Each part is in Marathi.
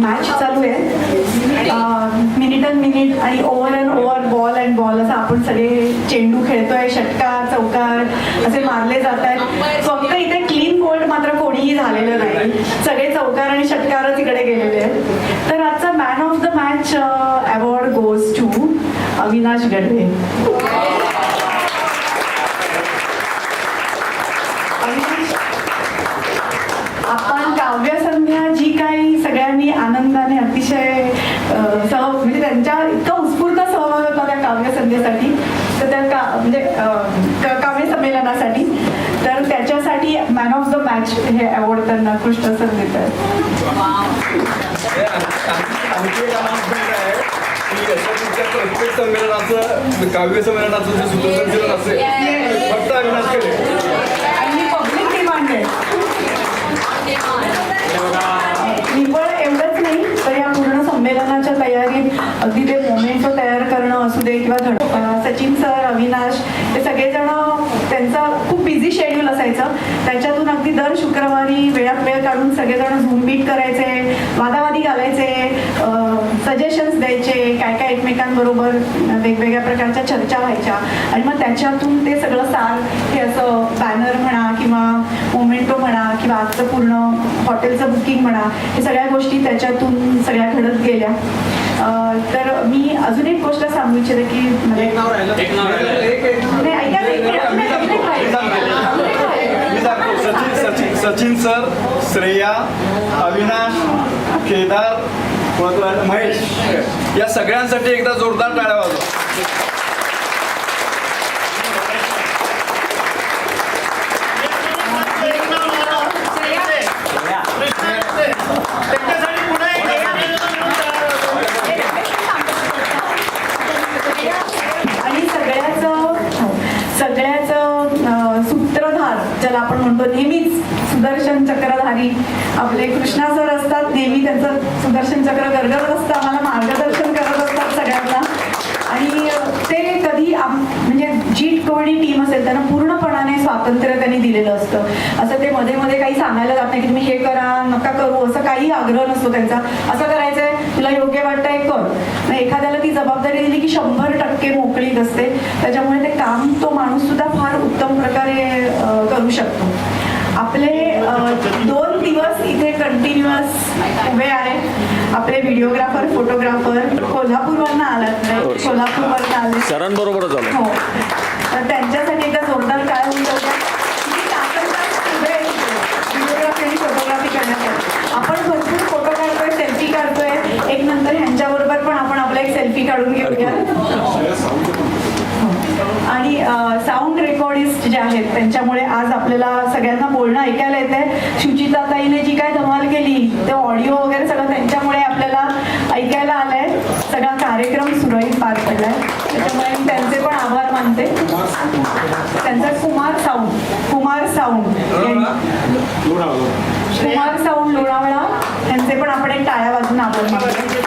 मॅच चालू आहे. मिनिट अँड मिनिट आणि over and over ball and ball असं आपण सगळे चेंडू खेळतोय षटकार चौकार असे मारले जात आहेत फक्त इथे क्लीन बोल्ड मात्र कोणीही झालेलं नाही. सगळे चौकार आणि षटकारच इकडे गेलेले आहेत. तर आजचा man of the match award goes to Avinash Gadve. आपण काव्य संध्या जी काही सगळ्यांनी आनंदाने अतिशय सह म्हणजे त्यांच्या इतका उत्स्फूर्त सहभाग होता त्या काव्य संध्येसाठी तर त्या का म्हणजे काव्य संमेलनासाठी तर त्याच्यासाठी मॅन ऑफ द मॅच हे अवॉर्ड त्यांना कृष्ण सर देत प्रत्येक संमेलनाचं काव्य संमेलनाचं जे सूत्रसंचलन असेल फक्त अविनाश केले. आणि पब्लिक डिमांड आहे. निव्वळ एवढंच नाही तर या पूर्ण संमेलनाच्या तयारीत अगदी ते मोमेंटो तयार करणं असू दे किंवा धड सचिन सर अविनाश हे सगळेजण त्यांचा शेड्यूल असायचं. त्याच्यातून अगदी दर शुक्रवारी वेळात वेळ काढून सगळेजण झूम बीट करायचे वादावादी घालायचे सजेशन्स द्यायचे काय काय एकमेकांबरोबर वेगवेगळ्या प्रकारच्या चर्चा व्हायच्या. आणि मग त्याच्यातून ते सगळं सार हे असं बॅनर म्हणा किंवा मोमेंटो म्हणा किंवा आजचं पूर्ण हॉटेलचं बुकिंग म्हणा हे सगळ्या गोष्टी त्याच्यातून सगळ्या घडत गेल्या. तर मी अजून एक गोष्ट सांगू इच्छिते की मला एक- नाही, ऐका ना, एक मिनिट, अजून एक- अजून एक राहिलं. अजून एक राहिलं. मी सांगतो सचिन सर श्रेया अविनाश केदार महेश. या सगळ्यांसाठी एकदा जोरदार टाळ्या वाजवा आणि सगळ्याचं सगळ्याचं अं, सूत्रधार ज्याला आपण म्हणतो नेहमीच सुदर्शन चक्रधारी आपले कृष्णा सर असतात नेहमी त्यांचं सुदर्शन चक्र गरगरत असतं आम्हाला मार्गदर्शन करत असतात सगळ्यांना. आणि ते कधी म्हणजे जी कोणी टीम असेल त्यांना पूर्णपणाने स्वातंत्र्य त्यांनी दिलेलं असतं. असं ते मध्ये मध्ये काही सांगायला जात नाही की तुम्ही हे करा नका करू असं काही आग्रह नसतो त्यांचा. असं करायचंय तुला योग्य वाटतंय कर. मग एखाद्याला ती जबाबदारी दिली की शंभर टक्के मोकळीक असते. त्याच्यामुळे ते काम तो माणूस सुद्धा फार उत्तम प्रकारे करू शकतो. आपले दोन दिवस इथे कंटिन्युअस उभे आहे आपले व्हिडिओग्राफर फोटोग्राफर कोल्हापूरवरनं आलात नाही कोल्हापूरवरनं आले सरांबरोबरच आलो. हो. तर त्यांच्यासाठी एकदा जोरदार काय होऊन जाऊ व्हिडिओग्राफी आणि फोटोग्राफी करण्यासाठी. आपण भरपूर फोटो काढतोय सेल्फी काढतोय. एक नंतर ह्यांच्याबरोबर पण आपण आपला एक सेल्फी काढून घेऊया आणि साऊंड रेकॉर्डिस्ट जे आहेत त्यांच्यामुळे आज आपल्याला सगळ्यांना बोलणं ऐकायला येते शुचिताताईने जी काय धमाल केली ते ऑडिओ वगैरे सगळं त्यांच्यामुळे आपल्याला ऐकायला आलंय. सगळा कार्यक्रम सुरळीत पार पडलाय. त्याच्यामुळे मी त्यांचे पण आभार मानते. त्यांचा Kumar sound Kumar sound Kumar sound Lonavala त्यांचे पण आपण एक टाळ्या वाजून आभार मानतो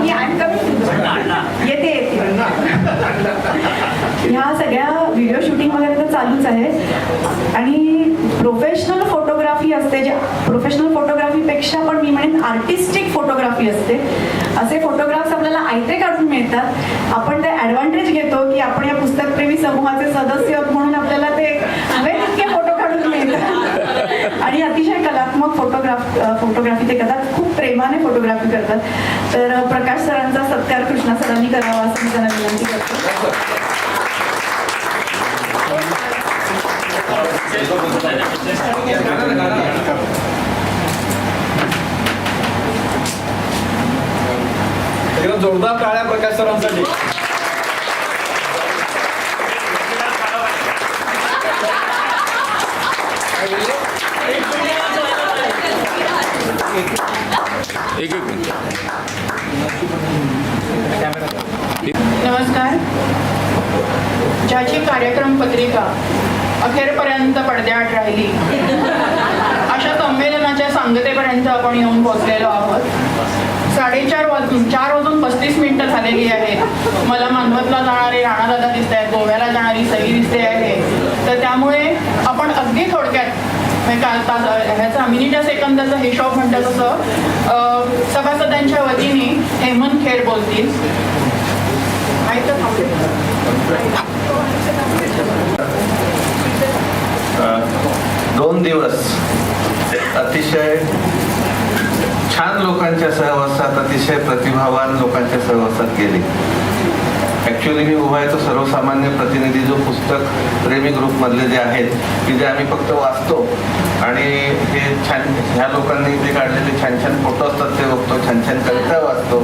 मी I'm coming to the- येते येते ह्या सगळ्या व्हिडिओ शूटिंग वगैरे तर चालूच आहे आणि प्रोफेशनल फोटोग्राफी असते जे प्रोफेशनल फोटोग्राफीपेक्षा पण मी म्हणेन आर्टिस्टिक फोटोग्राफी असते. असे फोटोग्राफ्स आपल्याला आयते काढून मिळतात. आपण ते ॲडव्हान्टेज घेतो की आपण या पुस्तकप्रेमी समूहाचे सदस्य म्हणून आपल्याला ते हवे तितके फोटो काढून मिळतात आणि अतिशय कलात्मक फोटोग्राफ फोटोग्राफी ते करतात. खूप प्रेमाने फोटोग्राफी करतात. तर प्रकाश सरांचा सत्कार कृष्णा सरांनी करावा असं मी त्यांना विनंती करतो. जोरदार टाळ्या प्रकाश सरांसाठी एक एक मिनिट नमस्कार ज्याची कार्यक्रम पत्रिका अखेरपर्यंत पडद्याआड राहिली. अशा संमेलनाच्या सांगतेपर्यंत आपण येऊन पोहोचलेलो आहोत. साडेचार वाजून चार वाजून पस्तीस मिनिटं झालेली आहेत. मला मानवतला जाणारे राणादादा दिसत आहेत गोव्याला जाणारी सई दिसते आहे. तर त्यामुळे आपण अगदी थोडक्यात ह्याचा मिनिटा सेकंदाचा हिशोब म्हणतं तसं सभासदांच्या वतीने हेमंत खेर बोलतील. ऐकत दोन दिवस अतिशय छान लोकांच्या सहवासात अतिशय प्रतिभावान लोकांच्या सहवासात गेले. ॲक्च्युली मी उभा आहे तो सर्वसामान्य प्रतिनिधी जो पुस्तक प्रेमी ग्रुपमधले जे आहेत की जे आम्ही फक्त वाचतो आणि हे छान ह्या लोकांनी जे काढलेले छान छान फोटो असतात ते बघतो छान छान कविता वाचतो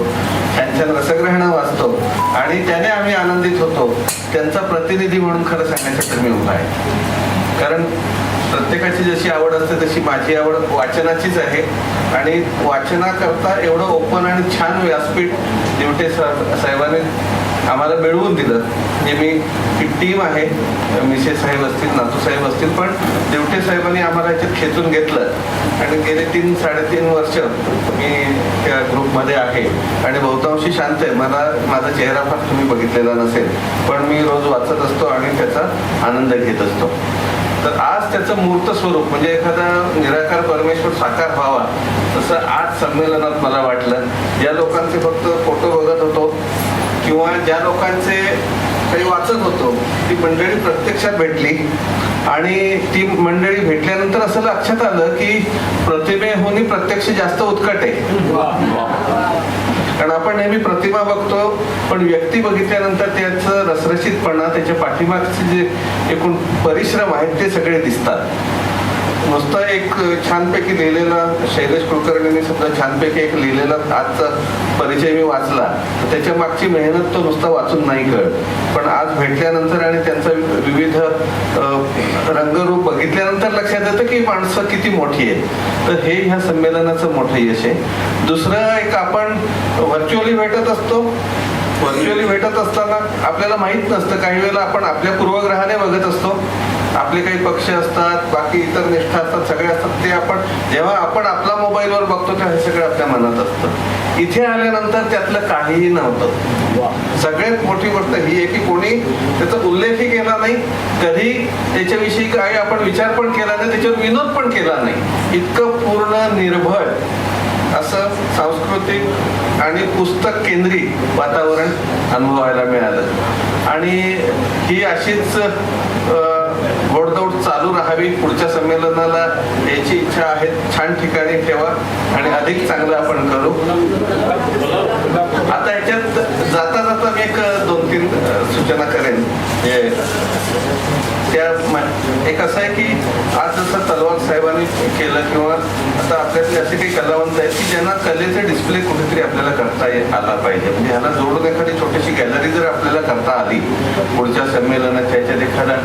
छान छान रसग्रहणं वाचतो आणि त्याने आम्ही आनंदित होतो. त्यांचा प्रतिनिधी म्हणून खरं सांगण्यासाठी मी उभा आहे. कारण प्रत्येकाची जशी आवड असते तशी माझी आवड वाचनाचीच आहे. आणि वाचनाकरता एवढं ओपन आणि छान व्यासपीठ दिवटे साहेब साहेबांनी आम्हाला मिळवून दिलं. म्हणजे मी ही टीम आहे मिसेस साहेब असतील नातू साहेब असतील पण दिवटे साहेबांनी आम्हाला याच्यात खेचून घेतलं. आणि गेले तीन साडेतीन वर्ष मी त्या ग्रुपमध्ये आहे. आणि बहुतांशी शांत आहे. मला माझा चेहरा फार तुम्ही बघितलेला नसेल. पण मी रोज वाचत असतो आणि त्याचा आनंद घेत असतो. तर आज त्याचं मूर्त स्वरूप म्हणजे एखादा निराकार परमेश्वर साकार व्हावा तसं आज संमेलनात मला वाटलं. ज्या लोकांचे फक्त फोटो बघत होतो किंवा ज्या लोकांचे काही वाचत होतो ती मंडळी प्रत्यक्षात भेटली. आणि ती मंडळी भेटल्यानंतर असं लक्षात आलं की प्रतिमेहून प्रत्यक्ष जास्त उत्कट आहे. कारण आपण नेहमी प्रतिमा बघतो पण व्यक्ती बघितल्यानंतर त्याचं रसरशीतपणा त्याच्या पाठीमागचे जे एकूण परिश्रम आहेत ते सगळे दिसतात. नुसतं एक छानपैकी लिहिलेला शैलेश कुलकर्णींनी सुद्धा छानपैकी एक लिहिलेला आजचा परिचय मी वाचला. तर त्याच्या मागची मेहनत तो नुसता वाचून नाही कळत. पण आज भेटल्यानंतर आणि त्यांचा विविध रंगरूप बघितल्यानंतर लक्षात येतं की माणसं किती मोठी आहेत. तर हे ह्या संमेलनाचं मोठं यश आहे. दुसरं एक आपण व्हर्च्युअली भेटत असतो. व्हर्च्युअली भेटत असताना आपल्याला माहीत नसतं. काही वेळेला आपण आपल्या पूर्वग्रहाने बघत असतो. आपले काही पक्ष असतात बाकी इतर निष्ठा असतात सगळे असतात ते आपण जेव्हा आपण आपला मोबाईलवर बघतो तेव्हा हे सगळं आपल्या मनात असतं. इथे आल्यानंतर त्यातलं काहीही नव्हतं. सगळ्यात मोठी गोष्ट ही आहे की कोणी त्याचा उल्लेखही केला नाही कधी त्याच्याविषयी काही आपण विचार पण केला नाही त्याच्यावर विनोद पण केला नाही. इतकं पूर्ण निर्भय असं सांस्कृतिक आणि पुस्तक केंद्रित वातावरण अनुभवायला मिळालं. आणि ही अशीच Gordo चालू राहावी पुढच्या संमेलनाला याची इच्छा आहे छान ठिकाणी ठेवा आणि अधिक चांगलं आपण करू. आता याच्यात जाता जाता मी एक दोन तीन सूचना करेन. त्या एक असं आहे की आज जसं तलवार साहेबांनी केलं किंवा आता आपल्यातले असे काही कलावंत आहेत की ज्यांना कलेचे डिस्प्ले कुठेतरी आपल्याला करता ये- आला पाहिजे. म्हणजे ह्याला जोडून एखादी छोटीशी गॅलरी जर आपल्याला करता आली पुढच्या संमेलनाच्या ह्याच्यात एखादा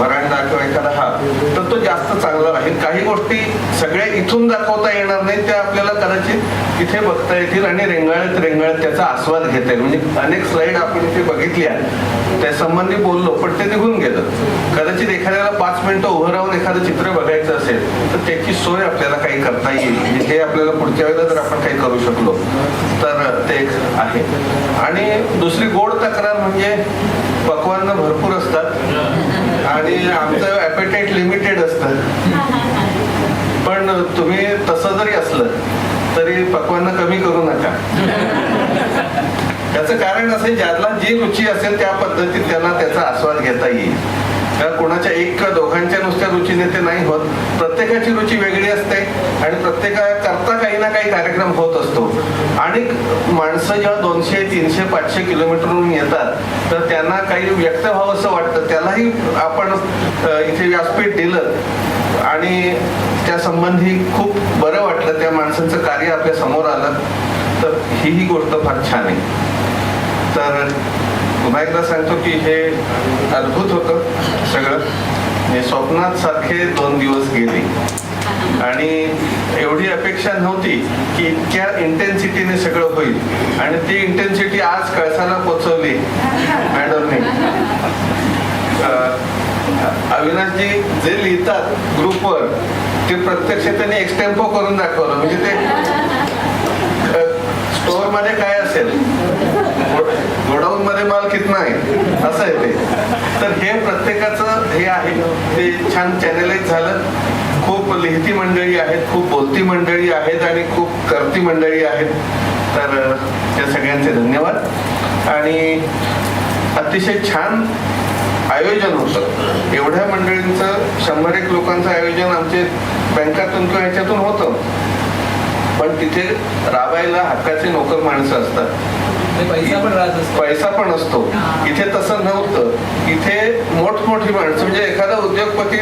वरा व्हरांडा किंवा एखादा हा तर तो जास्त चांगला राहील. काही गोष्टी सगळ्या इथून दाखवता येणार नाही त्या आपल्याला कदाचित इथे बघता येतील आणि रेंगाळत रेंगाळत त्याचा आस्वाद घेता येईल. म्हणजे अनेक स्लाईड आपण इथे बघितल्या त्या संबंधी बोललो पण ते निघून गेलं. कदाचित एखाद्याला पाच मिनिटं उभं राहून एखादं चित्र बघायचं असेल तर त्याची सोय आपल्याला काही करता येईल. म्हणजे हे आपल्याला पुढच्या वेळेला जर आपण काही करू शकलो तर ते एक आहे. आणि दुसरी गोड तक्रार म्हणजे पक्वान्न भरपूर असतात. आणि आमचं ॲपेटाईट लिमिटेड असतं. पण तुम्ही तसं जरी असलं तरी पक्वान्न कमी करू नका. त्याचं कारण असेल ज्याला जी रुची असेल त्या पद्धतीत त्यांना त्याचा आस्वाद घेता येईल. कारण कोणाच्या एक दोघांच्या नुसत्या रुचीने ते नाही होत. प्रत्येकाची रुची वेगळी असते आणि प्रत्येकाकरता काही ना काही कार्यक्रम होत असतो. आणि माणसं जेव्हा दोनशे तीनशे पाचशे किलोमीटरहून येतात तर त्यांना काही व्यक्त व्हावं असं वाटतं. त्यालाही आपण इथे व्यासपीठ दिलं आणि त्या संबंधी खूप बरं वाटलं. त्या माणसांचं कार्य आपल्यासमोर आलं. तर ही ही गोष्ट फार छान आहे. तर पुन्हा सांगतो की हे अद्भुत होतं सगळं. हे स्वप्नात सारखे दोन दिवस गेले. आणि एवढी अपेक्षा नव्हती की इतक्या इंटेन्सिटीने सगळं होईल. आणि ती इंटेन्सिटी आज कळसाला पोचवली. मॅडमने अविनाशजी जे लिहितात ग्रुपवर ते प्रत्यक्ष त्यांनी एक्सटेम्पो करून दाखवलं. म्हणजे ते स्टोअरमध्ये काय असेल? गोडाऊन मध्ये माल कितना आहे? असं आहे ते. तर हे प्रत्येकाचं हे आहे. ते छान चॅनलाइज झालं. खूप लिहिती मंडळी आहेत खूप बोलती मंडळी आहेत आणि खूप करती मंडळी आहेत. तर या त्या सगळ्यांचे धन्यवाद. आणि अतिशय छान आयोजन होतं. एवढ्या मंडळींचं शंभर एक लोकांचं आयोजन आमचे बँकातून किंवा ह्याच्यातून होतं. पण तिथे राबायला हक्काचे नोकर माणसं असतात. पैसा पण असतो. पैसा पण असतो. इथे तसं नव्हतं. इथे मोठमोठी माणसं म्हणजे एखादा उद्योगपती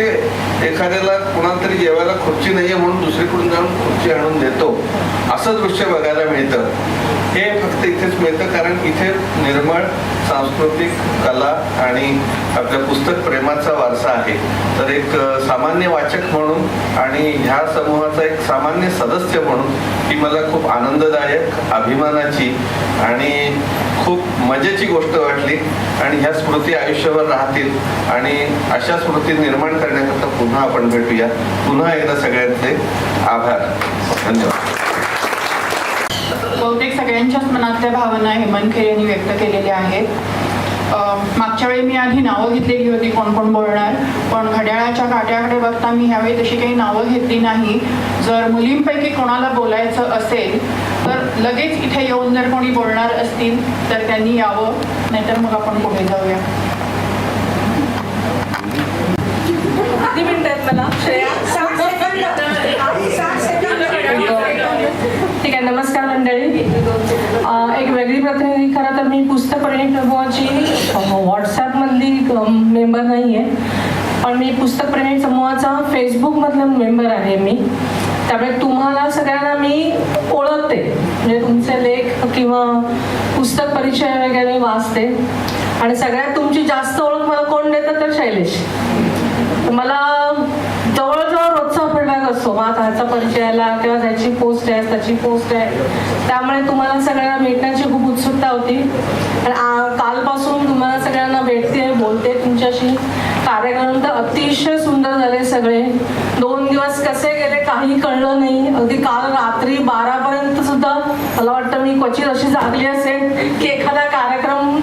एखाद्याला कुणाला तरी जेवायला खुर्ची नाहीये म्हणून दुसरीकडून जाऊन खुर्ची आणून देतो. असं दृश्य बघायला मिळतं. हे फक्त इथेच मिळतं कारण इथे निर्मळ सांस्कृतिक कला आणि आपल्या पुस्तक प्रेमाचा वारसा आहे. तर एक सामान्य वाचक म्हणून आणि ह्या समूहाचा एक सामान्य सदस्य म्हणून ही मला खूप आनंददायक अभिमानाची आणि खूप मजेची गोष्ट वाटली. आणि ह्या स्मृती आयुष्यभर राहतील. आणि अशा स्मृती निर्माण करण्याकरता पुन्हा आपण भेटूया. पुन्हा एकदा सगळ्यांचे आभार. धन्यवाद. बहुतेक सगळ्यांच्याच मनातल्या भावना हेमंत खेर यांनी व्यक्त केलेल्या आहेत. मागच्या वेळी मी आधी नावं घेतलेली होती कोण कोण बोलणार. पण घड्याळाच्या काट्याकडे बघता मी ह्यावेळी तशी काही नावं घेतली नाही. जर मुलींपैकी कोणाला बोलायचं असेल तर लगेच इथे येऊन जर कोणी बोलणार असतील तर त्यांनी यावं. नाहीतर मग आपण पुढे जाऊया. किती मिनिटं आहेत मला? श्रेया? ठीक आहे नमस्कार मंडळी. एक वेगळी प्रतिनिधी खरं तर मी पुस्तक प्रेमी समूहाची व्हॉट्सॲपमधली मेंबर नाही आहे पण मी पुस्तक प्रेमी समूहाचा फेसबुकमधला मेंबर आहे मी. त्यामुळे तुम्हाला सगळ्यांना मी ओळखते. म्हणजे तुमचे लेख किंवा पुस्तक परिचय वगैरे वाचते. आणि सगळ्यात तुमची जास्त ओळख मला कोण देतं तर शैलेश. मला जवळजवळ रोजचा फीडबॅक असतो. मग आता ह्याचा परिचय आला किंवा त्याची पोस्ट आहे त्याची पोस्ट आहे. त्यामुळे तुम्हाला सगळ्यांना भेटण्याची खूप उत्सुकता होती. आणि कालपासून तुम्हाला सगळ्यांना भेटते बोलते तुमच्याशी. कार्यक्रम तर अतिशय सुंदर झाले सगळे. दोन दिवस कसे गेले काही कळलं नाही. अगदी काल रात्री बारापर्यंत सुद्धा मला वाटतं मी क्वचित अशी जागली असेल की एखादा कार्यक्रम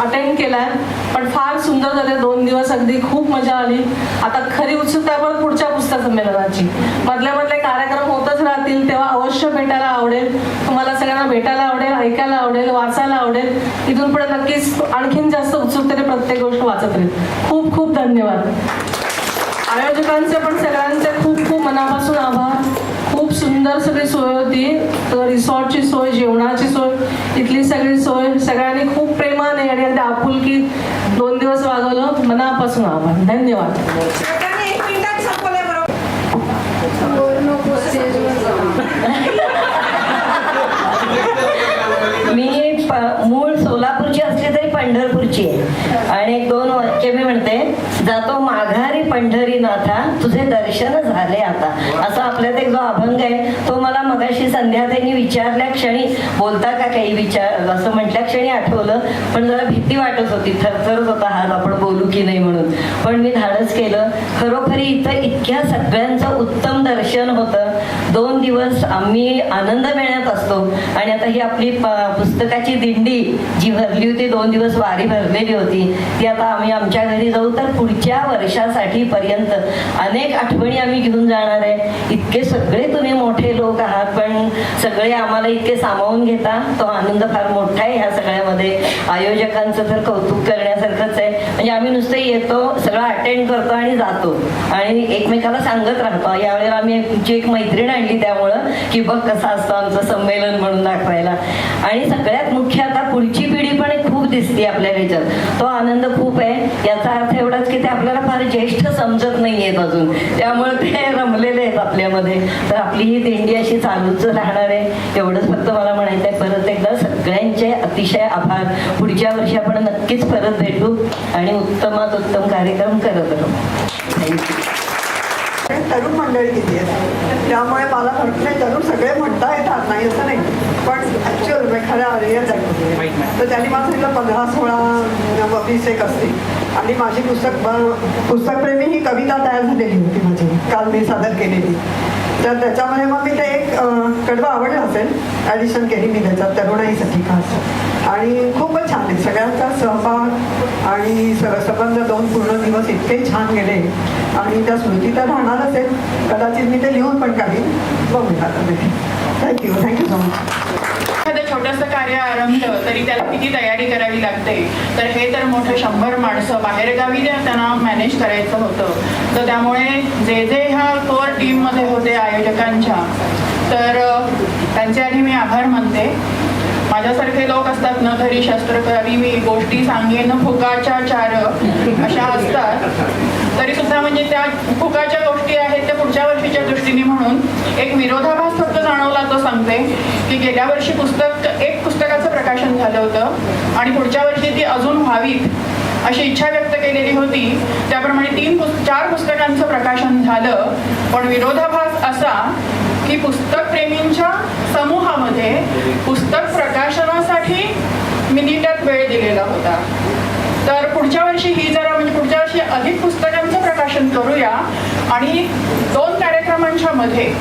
अटेंड केलाय. पण फार सुंदर झाले दोन दिवस अगदी खूप मजा आली. आता खरी उत्सुकता पण पुढच्या पुस्तक संमेलनाची. मधल्या मधले कार्यक्रम होतच राहतील तेव्हा अवश्य भेटायला आवडेल. तुम्हाला सगळ्यांना भेटायला आवडेल ऐकायला आवडेल वाचायला आवडेल. इथून पुढे नक्कीच आणखीन जास्त उत्सुकतेने प्रत्येक गोष्ट वाचत राहील. खूप खूप धन्यवाद. आयोजकांचे पण सगळ्यांचे खूप खूप मनापासून आभार. सुंदर सगळी सोय होती. तर रिसॉर्टची सोय जेवणाची सोय इथली सगळी सोय सगळ्यांनी खूप प्रेमाने आणि अगदी आपुलकी दोन दिवस वागवलं. मनापासून आभार. धन्यवाद. मी मूळ पंढरपूरची आहे आणि एक दोन वाक्य मी म्हणते जातो माघारी पंढरीनाथा तुझे दर्शन झाले आता. असा आपल्यात एक जो अभंग आहे तो मला मगाशी संध्या त्यांनी विचारल्या क्षणी बोलता का काही विचार? असं म्हटल्या क्षणी आठवलं पण जरा भीती वाटत होती थरथरत होता हात आपण बोलू की नाही? म्हणून. पण मी धाडस केलं. खरोखरी इथं इतक्या सगळ्यांचं उत्तम दर्शन होतं. दोन दिवस आम्ही आनंद मिळत असतो. आणि आता ही आपली पुस्तकाची दिंडी जी भरली होती दोन दिवस वारी ठरलेली होती. ती आता आम्ही आमच्या घरी जाऊ तर पुढच्या वर्षासाठी पर्यंत अनेक आठवणी आम्ही घेऊन जाणार आहे. इतके सगळे तुम्ही मोठे लोक आहात पण सगळे आम्हाला इतके सामावून घेता. तो आनंद फार मोठा आहे ह्या सगळ्यामध्ये. आयोजकांचं तर कौतुक करण्यासारखंच आहे. म्हणजे आम्ही नुसतं येतो सगळं अटेंड करतो आणि जातो. आणि एकमेकाला सांगत राहतो. यावेळेला आम्ही एक मैत्रीण आणली त्यामुळं. की बघ कसं असतं आमचं संमेलन म्हणून दाखवायला. आणि सगळ्यात मुख्य आता पुढची पिढी पण एक खूप दिसते आपल्या ह्याच्यात. तो आनंद खूप आहे. याचा अर्थ एवढाच की ते आपल्याला फार ज्येष्ठ समजत नाही आहेत अजून. त्यामुळे ते रमलेले आहेत आपल्यामध्ये. तर आपली ही दिंडी अशी चालूच राहणार आहे. एवढंच फक्त मला म्हणायचं आहे. परत एकदा सगळ्यांचे अतिशय आभार. पुढच्या वर्षी आपण नक्कीच परत भेटू आणि उत्तमात उत्तम कार्यक्रम करत राहू. थँक्यू तरुण मंडळी किती आहेत? त्यामुळे मला नाही तरुण सगळे म्हणता येतात नाही असं नाही. पण ॲक्च्युअल खऱ्या रिअल आहे तर त्यांनी मला सांगितलं पंधरा सोळा वीस एक असतील. आणि माझी पुस्तक पुस्तकप्रेमी ही कविता तयार झालेली होती माझी. काल मी सादर केलेली. तर त्याच्यामध्ये मग मी ते एक कडवा आवडला आवडलं असेल. ॲडिशन केली मी त्याच्यात तरुणाईसाठी खास. आणि खूपच छान आहे. सगळ्यांचा सहभाग आणि स- संबंध दोन पूर्ण दिवस इतके छान गेले. आणि त्या स्मृती तर राहणारच आहेत कदाचित मी ते लिहून पण काढीन. बघूया आता थँक्यू थँक्यू सो मच एखादं छोटंसं कार्य आरंभलं तरी त्याला किती तयारी करावी लागते? तर हे तर मोठं शंभर माणसं बाहेरगावी त्यांना मॅनेज करायचं होतं. तर त्यामुळे जे जे ह्या कोर टीममध्ये होते आयोजकांच्या तर त्यांचे आधी मी आभार मानते. माझ्यासारखे लोक असतात न घरी शस्त्र करावी मी गोष्टी सांगेन फुकाच्या चार अशा असतात. तरी सुद्धा म्हणजे त्या फुकाच्या पुढच्या वर्षीच्या दृष्टीने म्हणून एक विरोधाभास फक्त जाणवला तो सांगते की गेल्या वर्षी पुस्तक एक पुस्तकाचं प्रकाशन झालं होतं आणि पुढच्या वर्षी ती अजून व्हावीत अशी इच्छा व्यक्त केलेली होती. त्याप्रमाणे तीन चार पुस्तकांचं प्रकाशन झालं. पण विरोधाभास असा की पुस्तक प्रेमींच्या समूहामध्ये पुस्तक प्रकाशनासाठी मिनिटात वेळ दिलेला होता. तर पुढच्या वर्षी ही जरा म्हणजे पुढच्या वर्षी अधिक पुस्तकांचं प्रकाशन करूया आणि दोन कार्यक्रमांच्या मध्ये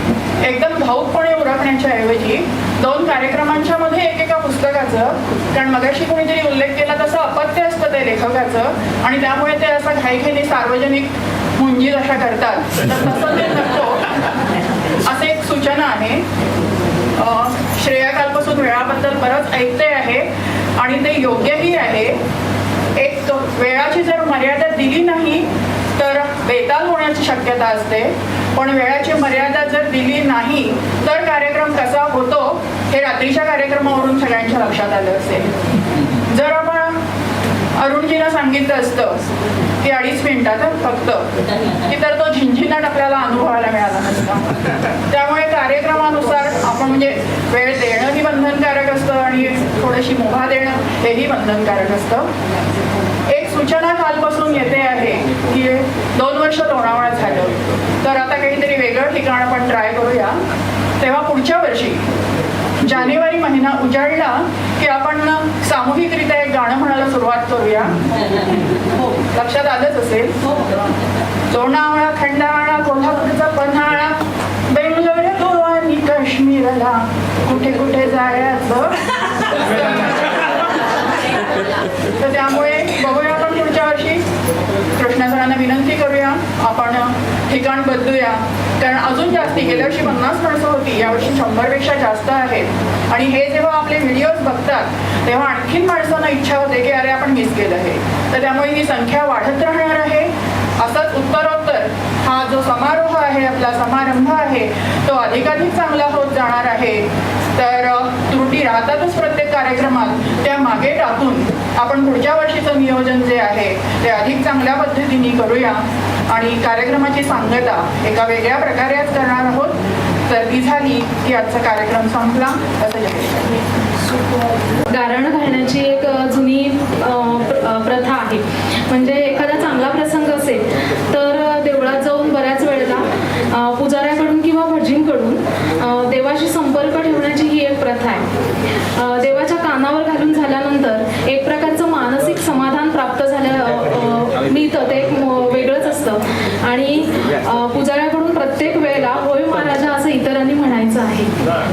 एकदम भाऊकपणे उरकण्याच्या ऐवजी दोन कार्यक्रमांच्या मध्ये एकेका पुस्तकाचं कारण मगाशी कोणीतरी उल्लेख केला तसं अपत्य असतं ते लेखकाचं आणि त्यामुळे ते असं घाईघाईने सार्वजनिक मुंजी अशा करतात. तर तसं ते नको असं एक सूचना आहे. अ, श्रेया कालपासून वेळाबद्दल बरंच ऐकते आहे आणि ते योग्यही आहे. एक वेळाची जर मर्यादा दिली नाही तर बेताल होण्याची शक्यता असते. पण वेळाची मर्यादा जर दिली नाही तर कार्यक्रम कसा होतो हे रात्रीच्या कार्यक्रमावरून सगळ्यांच्या लक्षात आलं असेल. जर आपण अरुणजीनं सांगितलं असतं की अडीच मिनिटात फक्त की तर तो झिंझिनाट आपल्याला अनुभवायला मिळाला नसता. त्यामुळे कार्यक्रमानुसार आपण म्हणजे वेळ देणंही बंधनकारक असतं आणि थोडीशी मुभा देणं हेही बंधनकारक असतं. एक सूचना कालपासून येते आहे की दोन वर्ष लोणावळा झालं. तर आता काहीतरी वेगळं ठिकाण आपण ट्राय करूया. तेव्हा पुढच्या वर्षी जानेवारी महिना उजाडला की आपण सामूहिकरित्या एक गाणं म्हणायला सुरुवात करूया. लक्षात आलंच असेल? लोणावळा खंडाळा कोल्हापूरचा पन्हाळा बेंगलोर गोवा आणि काश्मीरला कुठे कुठे जायचं? तर त्यामुळे बघूया आपण पुढच्या वर्षी कृष्णा विनंती करूया. आपण ठिकाण बदलूया. कारण अजून जास्ती गेल्या वर्षी पन्नास माणसं होती. यावर्षी शंभरपेक्षा जास्त आहेत. आणि हे जेव्हा आपले व्हिडिओज बघतात तेव्हा आणखीन माणसांना इच्छा होते की अरे आपण मिस केलं आहे तर त्यामुळे ही संख्या वाढत राहणार आहे. असंच उत्तरोत्तर. हा जो समारोह आहे आपला समारंभ आहे तो अधिकाधिक चांगला होत जाणार आहे. तर त्रुटी राहतातच प्रत्येक कार्यक्रमात. त्या मागे टाकून आपण पुढच्या वर्षीचं नियोजन जे आहे ते अधिक चांगल्या पद्धतीने करूया. आणि कार्यक्रमाची सांगता एका वेगळ्या प्रकारे आज करणार आहोत. तर ती झाली की आजचा कार्यक्रम संपला. असं जाहीर गारण घालण्याची एक जुनी प्रथा आहे. म्हणजे एखादा चांगला प्रसंग असेल देवाशी संपर्क ठेवण्याची ही एक प्रथा आहे. देवाच्या कानावर घालून झाल्यानंतर एक प्रकारचं मानसिक समाधान प्राप्त झालं मिळतं ते एक म- वेगळंच असतं आणि अ, पुजाऱ्याकडून प्रत्येक वेळेला होय महाराजा असं इतरांनी म्हणायचं आहे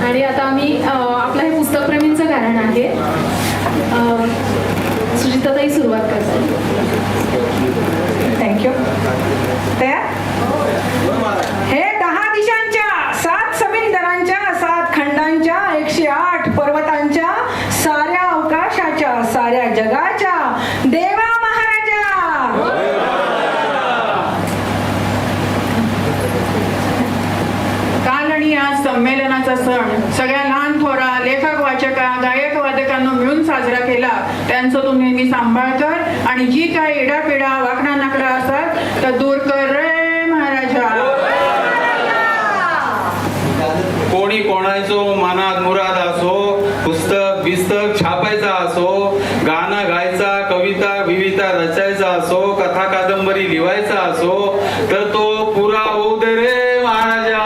आणि आता आम्ही अ, आपलं हे पुस्तकप्रेमींचं कारण आहे अ, सुजिताताई सुरुवात करतात थँक्यू तयार हे दहा दिशांच्या सात समिंदरांच्या सात खंडांच्या एकशे आठ पर्वतांच्या साऱ्या अवकाशाच्या साऱ्या जगाच्या देवा महाराजा काल आणि या संमेलनाचा सण सगळ्या लहान थोरा लेखक वाचका गायक वादकांना मिळून साजरा केला. त्यांचं तू नेहमी सांभाळ कर आणि जी काय इडापिडा वाकडा नाकडा असतात तर दूर कर रे महाराजा. कोणी कोणाचो मनात मुराद असो पुस्तक बिस्तक छापायचा असो गाणं गायचा कविता विविता रचायचा असो कथा कादंबरी लिहायचा असो तर तो पुरा होऊ दे रे महाराजा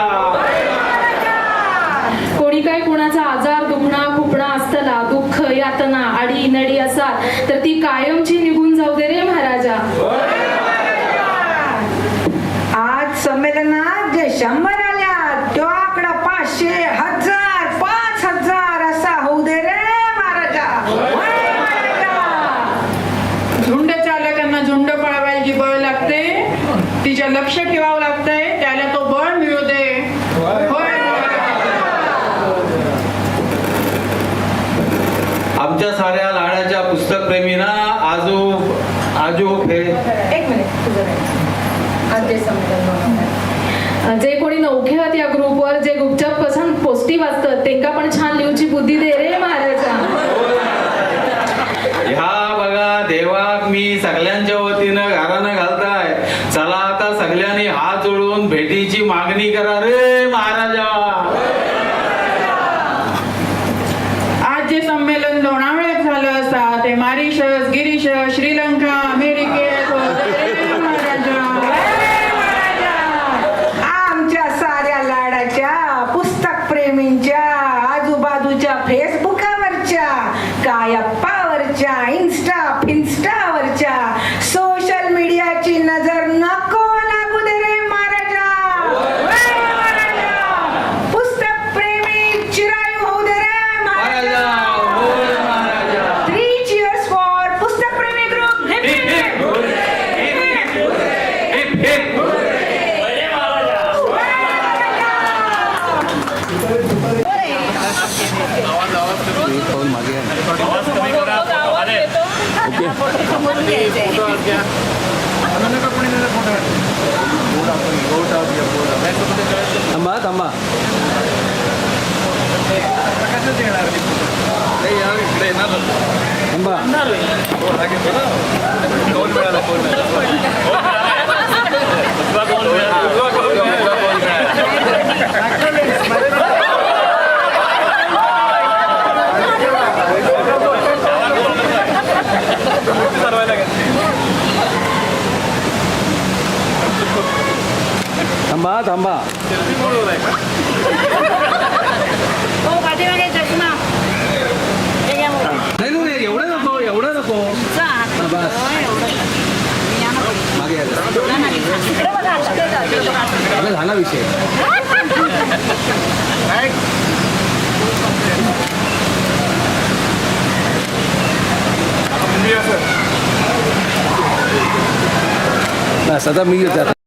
कोणी काय कोणाचा आजार दुखणा खुपणा असतला दुःख यातना आडी नडी असाल तर ती कायमची निघून जाऊ दे रे महाराजा. आज संमेलनात जे शंभर गोष्टी वाचतात. त्यांना पण छान लिहूची बुद्धी दे रे महाराजा. ह्या बघा देवा मी सगळ्यांच्या वतीनं घरानं घालताय. चला आता सगळ्यांनी हात जोडून भेटीची मागणी करा. थांबा थांबा. थांबा थांबा. చాలా విషయం સદા હતા મીર જતા